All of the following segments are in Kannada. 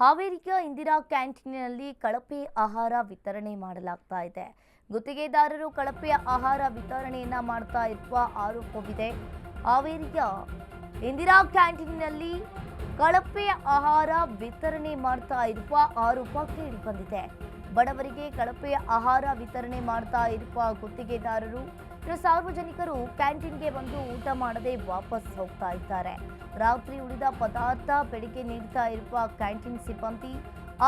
ಹಾವೇರಿಯ ಇಂದಿರಾ ಕ್ಯಾಂಟೀನ್ನಲ್ಲಿ ಕಳಪೆ ಆಹಾರ ವಿತರಣೆ ಮಾಡಲಾಗ್ತಾ ಇದೆ. ಗುತ್ತಿಗೆದಾರರು ಕಳಪೆ ಆಹಾರ ವಿತರಣೆಯನ್ನ ಮಾಡ್ತಾ ಇರುವ ಆರೋಪವಿದೆ. ಹಾವೇರಿಯ ಇಂದಿರಾ ಕ್ಯಾಂಟೀನ್ನಲ್ಲಿ ಕಳಪೆ ಆಹಾರ ವಿತರಣೆ ಮಾಡ್ತಾ ಇರುವ ಆರೋಪ ಕೇಳಿ ಬಂದಿದೆ ಬಡವರಿಗೆ ಕಳಪೆ ಆಹಾರ ವಿತರಣೆ ಮಾಡ್ತಾ ಇರುವ ಗುತ್ತಿಗೆದಾರರು ಇನ್ನು ಸಾರ್ವಜನಿಕರು ಕ್ಯಾಂಟೀನ್ಗೆ ಬಂದು ಊಟ ಮಾಡದೆ ವಾಪಸ್ ಹೋಗ್ತಾ ಇದ್ದಾರೆ. ರಾತ್ರಿ ಉಳಿದ ಪದಾರ್ಥ ಬೆಳಿಗ್ಗೆ ನೀಡ್ತಾ ಇರುವ ಕ್ಯಾಂಟೀನ್ ಸಿಬ್ಬಂದಿ,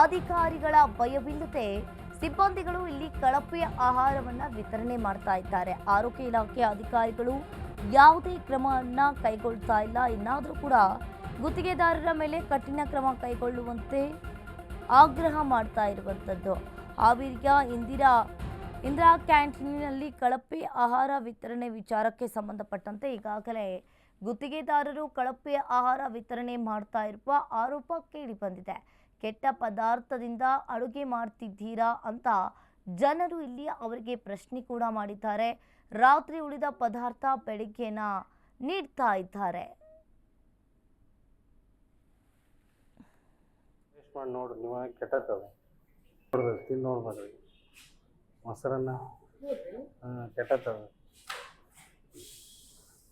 ಅಧಿಕಾರಿಗಳ ಭಯವಿಲ್ಲದೆ ಸಿಬ್ಬಂದಿಗಳು ಇಲ್ಲಿ ಕಳಪೆ ಆಹಾರವನ್ನ ವಿತರಣೆ ಮಾಡ್ತಾ ಇದ್ದಾರೆ. ಆರೋಗ್ಯ ಇಲಾಖೆ ಅಧಿಕಾರಿಗಳು ಯಾವುದೇ ಕ್ರಮವನ್ನು ಕೈಗೊಳ್ತಾ ಇಲ್ಲ. ಇನ್ನಾದರೂ ಕೂಡ ಗುತ್ತಿಗೆದಾರರ ಮೇಲೆ ಕಠಿಣ ಕ್ರಮ ಕೈಗೊಳ್ಳುವಂತೆ ಆಗ್ರಹ ಮಾಡ್ತಾ ಇರುವಂಥದ್ದು ಹಾವೇರಿಯ ಇಂದಿರಾ ಇಂದಿರಾ ಕ್ಯಾಂಟೀನಿನಲ್ಲಿ ಕಳಪೆ ಆಹಾರ ವಿತರಣೆ ವಿಚಾರಕ್ಕೆ ಸಂಬಂಧಪಟ್ಟಂತೆ ಈಗಾಗಲೇ ಗುತ್ತಿಗೆದಾರರು ಕಳಪೆ ಆಹಾರ ವಿತರಣೆ ಮಾಡ್ತಾ ಇರುವ ಆರೋಪ ಕೇಳಿ ಬಂದಿದೆ. ಕೆಟ್ಟ ಪದಾರ್ಥದಿಂದ ಅಡುಗೆ ಮಾಡ್ತಿದ್ದೀರಾ ಅಂತ ಜನರು ಇಲ್ಲಿ ಅವರಿಗೆ ಪ್ರಶ್ನೆ ಕೂಡ ಮಾಡಿದ್ದಾರೆ. ರಾತ್ರಿ ಉಳಿದ ಪದಾರ್ಥ ಬೆಳಿಗ್ಗೆನ ನೀಡ್ತಾ ಇದ್ದಾರೆ. ನೋಡ್ರಿ ನೀವು ಕೆಟ್ಟ ಮೊಸರನ್ನ ಕೆಟ್ಟತ್ತದ.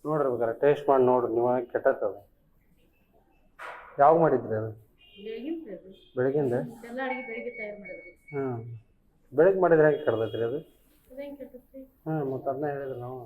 ನೋಡ್ರಿ ಬೇಕಾರೆ ಟೇಸ್ಟ್ ಮಾಡಿ ನೋಡ್ರಿ ನೀವು ಕೆಟ್ಟತ್ತದ. ಯಾವಾಗ ಮಾಡಿದ್ರಿ ಅದು? ಬೆಳಗಿಂದ? ಹಾಂ ಬೆಳಗ್ಗೆ ಮಾಡಿದ್ರೆ ಹೆಂಗೆ ಕೆಡ್ದೈತ್ರಿ ಅದು? ಹಾಂ ಮತ್ತು ಅದನ್ನ ಹೇಳಿದ್ರು ನಾವು.